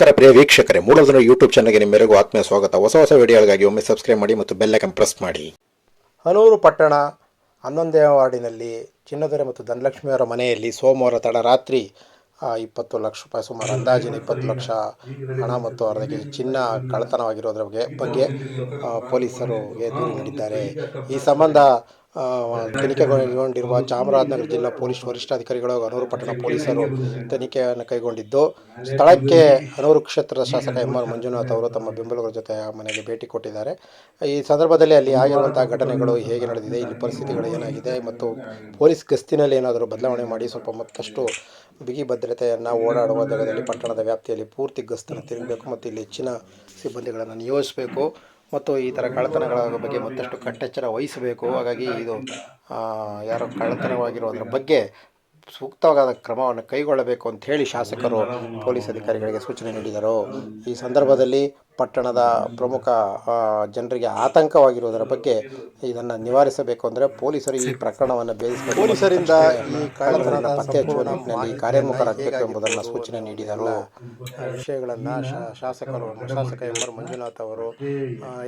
ನಮಸ್ಕಾರ ಪ್ರಿಯ ವೀಕ್ಷಕರೇ ಮೂಲದನ ಯೂಟ್ಯೂಬ್ ಚಾನಲ್ಗೆ ನಿಮ್ಮೆಲ್ಲರಿಗೂ ಆತ್ಮೀಯ ಸ್ವಾಗತ. ಹೊಸ ಹೊಸ ವಿಡಿಯೋಗಳಿಗಾಗಿ ಒಮ್ಮೆ ಸಬ್ಸ್ಕ್ರೈಬ್ ಮಾಡಿ ಮತ್ತು ಬೆಲ್ಲೈಕನ್ ಪ್ರೆಸ್ ಮಾಡಿ. ಹನೂರು ಪಟ್ಟಣ ಹನ್ನೊಂದೇ ವಾರ್ಡಿನಲ್ಲಿ ಚಿನ್ನದೊರೆ ಮತ್ತು ಧನಲಕ್ಷ್ಮಿಯವರ ಮನೆಯಲ್ಲಿ ಸೋಮವಾರ ತಡರಾತ್ರಿ ಇಪ್ಪತ್ತು ಲಕ್ಷ ರೂಪಾಯಿ ಸುಮಾರು ಅಂದಾಜಿನ ಇಪ್ಪತ್ತು ಲಕ್ಷ ಹಣ ಮತ್ತು ಅವರಿಗೆ ಚಿನ್ನ ಕಳ್ಳತನವಾಗಿರೋದ್ರ ಬಗ್ಗೆ ಬಗ್ಗೆ ಪೊಲೀಸರು ದೂರು ನೀಡಿದ್ದಾರೆ. ಈ ಸಂಬಂಧ ತನಿಖೆಗೊಂಡಿರುವ ಚಾಮರಾಜನಗರ ಜಿಲ್ಲಾ ಪೊಲೀಸ್ ವರಿಷ್ಠಾಧಿಕಾರಿಗಳು ಹನೂರು ಪಟ್ಟಣ ಪೊಲೀಸರು ತನಿಖೆಯನ್ನು ಕೈಗೊಂಡಿದ್ದು, ಸ್ಥಳಕ್ಕೆ ಹನೂರು ಕ್ಷೇತ್ರದ ಶಾಸಕ ಎಂ ಆರ್ ಮಂಜುನಾಥ್ ಅವರು ತಮ್ಮ ಬೆಂಬಲಿಗರ ಜೊತೆ ಆ ಮನೆಗೆ ಭೇಟಿ ಕೊಟ್ಟಿದ್ದಾರೆ. ಈ ಸಂದರ್ಭದಲ್ಲಿ ಅಲ್ಲಿ ಆಗಿರುವಂತಹ ಘಟನೆಗಳು ಹೇಗೆ ನಡೆದಿದೆ, ಇಲ್ಲಿ ಪರಿಸ್ಥಿತಿಗಳು ಏನಾಗಿದೆ ಮತ್ತು ಪೊಲೀಸ್ ಗಸ್ತಿನಲ್ಲಿ ಏನಾದರೂ ಬದಲಾವಣೆ ಮಾಡಿ ಸ್ವಲ್ಪ ಮತ್ತಷ್ಟು ಬಿಗಿ ಭದ್ರತೆಯನ್ನು ಓಡಾಡುವ ಜಾಗದಲ್ಲಿ ಪಟ್ಟಣದ ವ್ಯಾಪ್ತಿಯಲ್ಲಿ ಪೂರ್ತಿ ಗಸ್ತನ್ನು ತಿರುಗಬೇಕು ಮತ್ತು ಇಲ್ಲಿ ಹೆಚ್ಚಿನ ಸಿಬ್ಬಂದಿಗಳನ್ನು ನಿಯೋಜಿಸಬೇಕು. ಮತ್ತು ಈ ಥರ ಕಳ್ಳತನಗಳ ಬಗ್ಗೆ ಮತ್ತಷ್ಟು ಕಟ್ಟೆಚ್ಚರ ವಹಿಸಬೇಕು. ಹಾಗಾಗಿ ಇದು ಯಾರೋ ಕಳ್ಳತನವಾಗಿರೋದ್ರ ಬಗ್ಗೆ ಸೂಕ್ತವಾದ ಕ್ರಮವನ್ನು ಕೈಗೊಳ್ಳಬೇಕು ಅಂತ ಹೇಳಿ ಶಾಸಕರು, ಪೊಲೀಸ್ ಅಧಿಕಾರಿಗಳಿಗೆ ಸೂಚನೆ ನೀಡಿದರು. ಈ ಸಂದರ್ಭದಲ್ಲಿ ಪಟ್ಟಣದ ಪ್ರಮುಖ ಜನರಿಗೆ ಆತಂಕವಾಗಿರುವುದರ ಬಗ್ಗೆ ಇದನ್ನು ನಿವಾರಿಸಬೇಕು ಅಂದರೆ ಪೊಲೀಸರು ಈ ಪ್ರಕರಣವನ್ನು ಭೇದಿಸಬೇಕು ಪೊಲೀಸರಿಂದ ಈ ಕಳ್ಳತನದ ಪತ್ತೆ ಹಚ್ಚುವ ನಿಟ್ಟಿನಲ್ಲಿ ಕಾರ್ಯೋನ್ಮುಖರಾಗಬೇಕು ಎಂಬುದನ್ನು ಸೂಚನೆ ನೀಡಿದರು ಆ ವಿಷಯಗಳನ್ನು ಶಾಸಕರು ಶಾಸಕ ಎಂ ಆರ್ ಮಂಜುನಾಥ್ ಅವರು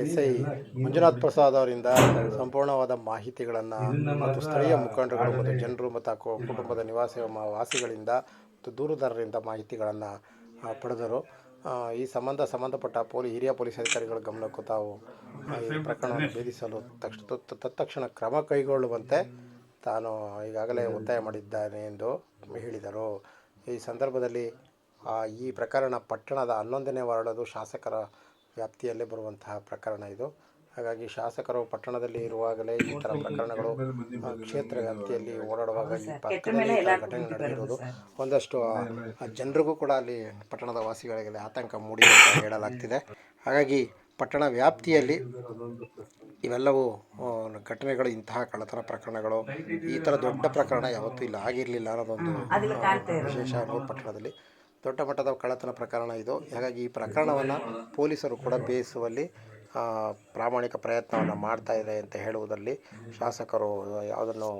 ಎಸ್ ಐ ಮಂಜುನಾಥ್ ಪ್ರಸಾದ್ ಅವರಿಂದ ಸಂಪೂರ್ಣವಾದ ಮಾಹಿತಿಗಳನ್ನು ಮತ್ತು ಸ್ಥಳೀಯ ಮುಖಂಡರುಗಳು ಮತ್ತು ಜನರು ಮತ್ತು ಕುಟುಂಬದ ನಿವಾಸಿ ವಾಸಿಗಳಿಂದ ಮತ್ತು ದೂರದಾರರಿಂದ ಮಾಹಿತಿಗಳನ್ನು ಪಡೆದರು. ಈ ಸಂಬಂಧ ಸಂಬಂಧಪಟ್ಟ ಪೊಲೀ, ಹಿರಿಯ ಪೊಲೀಸ್ ಅಧಿಕಾರಿಗಳ ಗಮನಕ್ಕೂ ತಾವು ಈ ಪ್ರಕರಣವನ್ನು ಭೇದಿಸಲು ತಕ್ಷಣ ತತ್- ತತ್ಕ್ಷಣ ಕ್ರಮ ಕೈಗೊಳ್ಳುವಂತೆ ತಾನು ಈಗಾಗಲೇ ಒತ್ತಾಯ ಮಾಡಿದ್ದಾನೆ ಎಂದು ಹೇಳಿದರು. ಈ ಸಂದರ್ಭದಲ್ಲಿ ಈ ಪ್ರಕರಣ ಪಟ್ಟಣದ ಹನ್ನೊಂದನೇ ವಾರ್ಡದು ಶಾಸಕರ ವ್ಯಾಪ್ತಿಯಲ್ಲಿ ಬರುವಂತಹ ಪ್ರಕರಣ ಇದು. ಹಾಗಾಗಿ ಶಾಸಕರು ಪಟ್ಟಣದಲ್ಲಿ ಇರುವಾಗಲೇ ಈ ಥರ ಪ್ರಕರಣಗಳು ಕ್ಷೇತ್ರ ವ್ಯಾಪ್ತಿಯಲ್ಲಿ ಓಡಾಡುವಾಗ ಈ ಪಕ್ಕದಲ್ಲಿ ಘಟನೆ ನಡೆದಿರುವುದು ಒಂದಷ್ಟು ಜನರಿಗೂ ಕೂಡ ಅಲ್ಲಿ ಪಟ್ಟಣದ ವಾಸಿಗಳಿಗೆ ಆತಂಕ ಮೂಡಿದೆ ಅಂತ ಹೇಳಲಾಗ್ತಿದೆ. ಹಾಗಾಗಿ ಪಟ್ಟಣ ವ್ಯಾಪ್ತಿಯಲ್ಲಿ ಇವೆಲ್ಲವೂ ಘಟನೆಗಳು ಇಂತಹ ಕಳ್ಳತನ ಪ್ರಕರಣಗಳು ಈ ಥರ ದೊಡ್ಡ ಪ್ರಕರಣ ಯಾವತ್ತೂ ಇಲ್ಲ ಆಗಿರಲಿಲ್ಲ ಅನ್ನೋದೊಂದು ವಿಶೇಷ ನೂರು ಪಟ್ಟಣದಲ್ಲಿ. ದೊಡ್ಡ ಮಟ್ಟದ ಕಳ್ಳತನ ಪ್ರಕರಣ ಇದು. ಹಾಗಾಗಿ ಈ ಪ್ರಕರಣವನ್ನು ಪೊಲೀಸರು ಕೂಡ ಬೇಯಿಸುವಲ್ಲಿ ಪ್ರಾಮಾಣಿಕ ಪ್ರಯತ್ನವನ್ನು ಮಾಡ್ತಾ ಇದೆ ಅಂತ ಹೇಳುವುದರಲ್ಲಿ ಶಾಸಕರು ಯಾವುದನ್ನು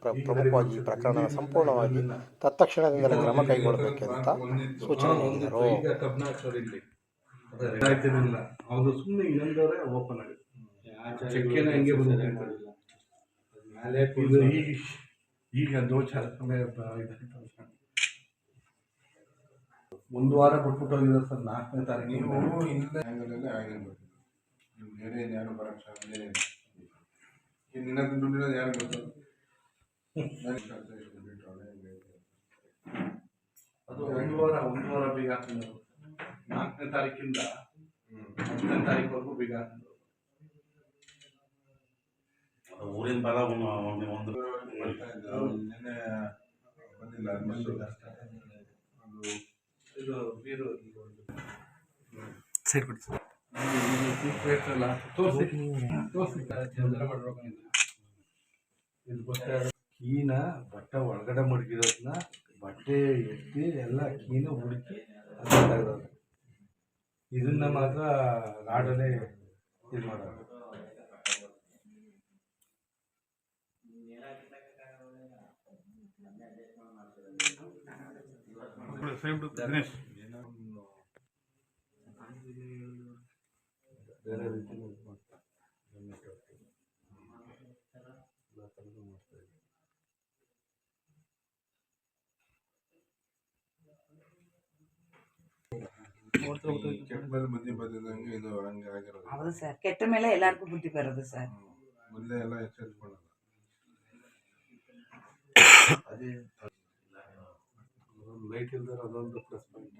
ಪ್ರಮುಖವಾಗಿ ಈ ಪ್ರಕರಣ ಸಂಪೂರ್ಣವಾಗಿ ತತ್ಕ್ಷಣದಿಂದಲೇ ಕ್ರಮ ಕೈಗೊಳ್ಳಬೇಕೆಂತ ಸೂಚನೆ ನೀಡಿದರು. ಆಯ್ತಿರಲಿಲ್ಲ ಒಂದು ವಾರ ಬಿಟ್ಬಿಟ್ಟು ಹೋಗಿದ್ದಾರೆ ಸರ್ ನಾಲ್ಕನೇ ತಾರೀಕು ನೀವು ಇಲ್ಲದೆ ಆ್ಯಂಗಲಲ್ಲೇ ಆಗಿರ್ಬೇಕು ನೀವು ಬೇರೆ ಯಾರು ಬರೋಕ್ಕೆ ಸಾಧ್ಯ ಇಲ್ಲ. ಇನ್ನು ದುಡ್ಡಿರೋದು ಯಾರು ಗೊತ್ತು? ಅದು ಒಂದು ವಾರ ಒಂದು ವಾರ ಬೀಗ ಹಾಕಿದ್ರು ನಾಲ್ಕನೇ ತಾರೀಕಿಂದ ಹತ್ತನೇ ತಾರೀಕುವರೆಗೂ ಬೀಗ ಹಾಕಿದ್ರು ಊರಿನ ಬರ ಒಂದು ಒಂದು ಬರ್ತಾ ಇದ್ದ ನಿನ್ನೆ ಬಂದಿಲ್ಲ. ಅದು ಇದು ಬೀರು ಇದು ಗೊತ್ತಾ ಕೀನ ಬಟ್ಟೆ ಒಳಗಡೆ ಮಡಗಿರೋದನ್ನ ಬಟ್ಟೆ ಎತ್ತಿ ಎಲ್ಲ ಕೀನ ಹುಡುಕಿ. ಇದನ್ನ ಮಾತ್ರ ರಾಡಲ್ಲೇ ಇದು ಮಾಡೋದು ಬೇರೆ ಟು ಇದು ಹಂಗೆ ಆಗಿರೋದು ಹೌದು ಸರ್ ಕೆಟ್ಟ ಮೇಲೆ ಎಲ್ಲಾರ್ಗೂ ಬುದ್ಧಿ ಬರೋದು ಸರ್. ಮುಂದೆ ಎಲ್ಲ ಎಚ್ಚರಿಸ್ಕೊಳ್ಳೋದು ಅದೇ ಲೈಟ್ ಇಲ್ದಿರೋ ಅದೊಂದು ಪ್ಲಸ್ ಪಾಯಿಂಟ್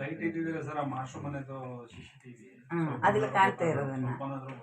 ಲೈಟ್ ಇದ್ದಿದ್ರೆ ಸರ್ ಆ ಮಾಸ್ಟರ್ ಮನೆದು ಸಿ ಸಿ ಟಿವಿ ಹ್ಮ್ ಅದಿಲ್ಲ ಕಾಣ್ತಾ ಇರೋದನ್ನ. ಗೊತ್ತಾಗುತ್ತೆ.